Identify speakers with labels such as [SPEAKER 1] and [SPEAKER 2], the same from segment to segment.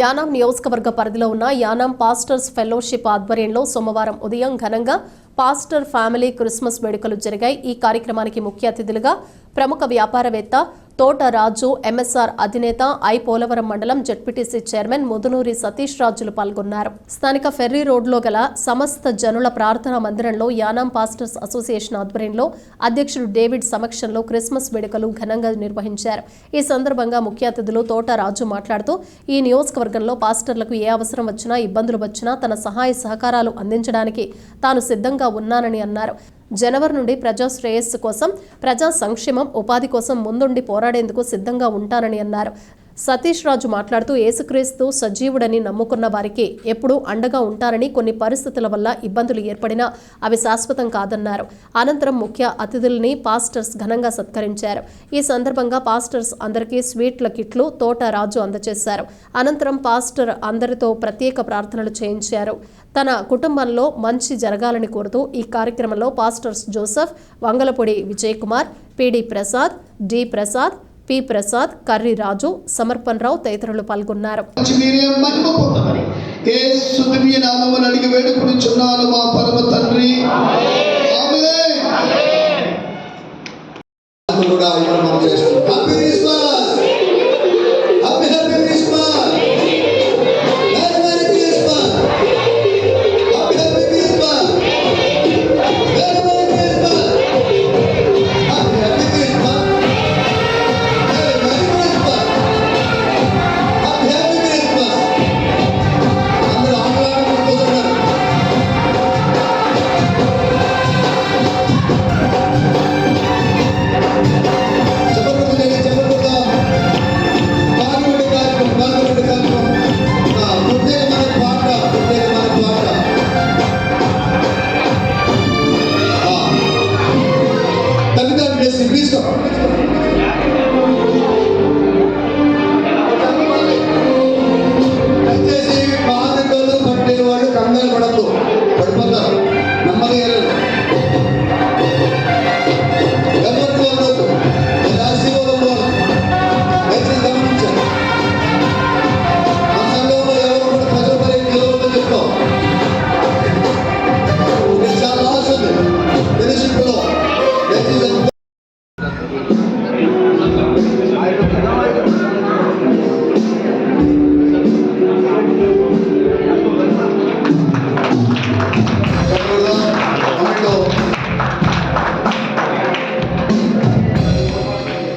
[SPEAKER 1] యానాం నియోజకవర్గ పరిధిలో ఉన్న యానాం పాస్టర్స్ ఫెలోషిప్ ఆధ్వర్యంలో సోమవారం ఉదయం ఘనంగా పాస్టర్ ఫ్యామిలీ క్రిస్మస్ వేడుకలు జరిగాయి. ఈ కార్యక్రమానికి ముఖ్య అతిథులుగా ప్రముఖ వ్యాపారవేత్త తోట రాజు ఎంఎస్ఆర్ అధినేత ఐ. పోలవరం మండలం జడ్పీటీసీ చైర్మన్ ముదునూరి సతీష్ రాజులు పాల్గొన్నారు. స్థానిక ఫెర్రీ రోడ్లో గల సమస్త జనుల ప్రార్థనా మందిరంలో యానాం పాస్టర్స్ అసోసియేషన్ ఆధ్వర్యంలో అధ్యక్షుడు డేవిడ్ సమక్షంలో క్రిస్మస్ వేడుకలు ఘనంగా నిర్వహించారు. ఈ సందర్భంగా ముఖ్య అతిథులు తోట రాజు మాట్లాడుతూ ఈ నియోజకవర్గంలో పాస్టర్లకు ఏ అవసరం వచ్చినా ఇబ్బందులు వచ్చినా తన సహాయ సహకారాలు అందించడానికి తాను సిద్ధంగా ఉన్నానని అన్నారు. జనవరి నుండి ప్రజా శ్రేయస్సు కోసం ప్రజా సంక్షేమం ఉపాధి కోసం ముందుండి పోరాడేందుకు సిద్ధంగా ఉంటానని అన్నారు. సతీష్ రాజు మాట్లాడుతూ ఏసుక్రీస్తు సజీవుడని నమ్ముకున్న వారికి ఎప్పుడూ అండగా ఉంటారని కొన్ని పరిస్థితుల వల్ల ఇబ్బందులు ఏర్పడినా అవి శాశ్వతం కాదన్నారు. అనంతరం ముఖ్య అతిథుల్ని పాస్టర్స్ ఘనంగా సత్కరించారు. ఈ సందర్భంగా పాస్టర్స్ అందరికీ స్వీట్ల కిట్లు తోట రాజు అందజేశారు. అనంతరం పాస్టర్ అందరితో ప్రత్యేక ప్రార్థనలు చేయించారు. తన కుటుంబంలో మంచి జరగాలని కోరుతూ ఈ కార్యక్రమంలో pastors Joseph Vangalapodi Vijay Kumar PD Prasad D Prasad P Prasad Karri Raju Samarpan Rao తదితరులు పాల్గొన్నారు.
[SPEAKER 2] desse Cristo.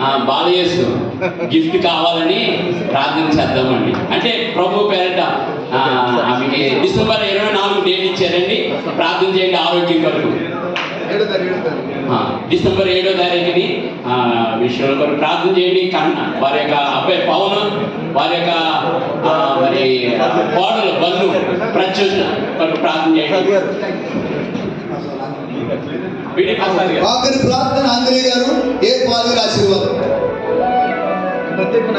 [SPEAKER 3] ఆ, బాలయేసు గిఫ్ట్ కావాలని ప్రార్థన చేద్దామండి. అంటే ప్రభు పేరట ఆమెకి డిసెంబర్ ఇరవై నాలుగు డేట్ ఇచ్చారండి. ప్రార్థన చేయండి ఆరోగ్యం కొరకు. డిసెంబర్ ఏడో తారీఖుని విషయంలో కొరకు ప్రార్థన చేయండి. కన్న వారి యొక్క అబ్బాయి పవన్ వారి యొక్క మరి కోడలు బన్ను ప్రత్యుష కొరకు ప్రార్థన చేయండి.
[SPEAKER 2] ఆఖరి ప్రార్థన ఆంజనేయ గారు ఏ పాలు ఆశీర్వాదం ప్రత్యేక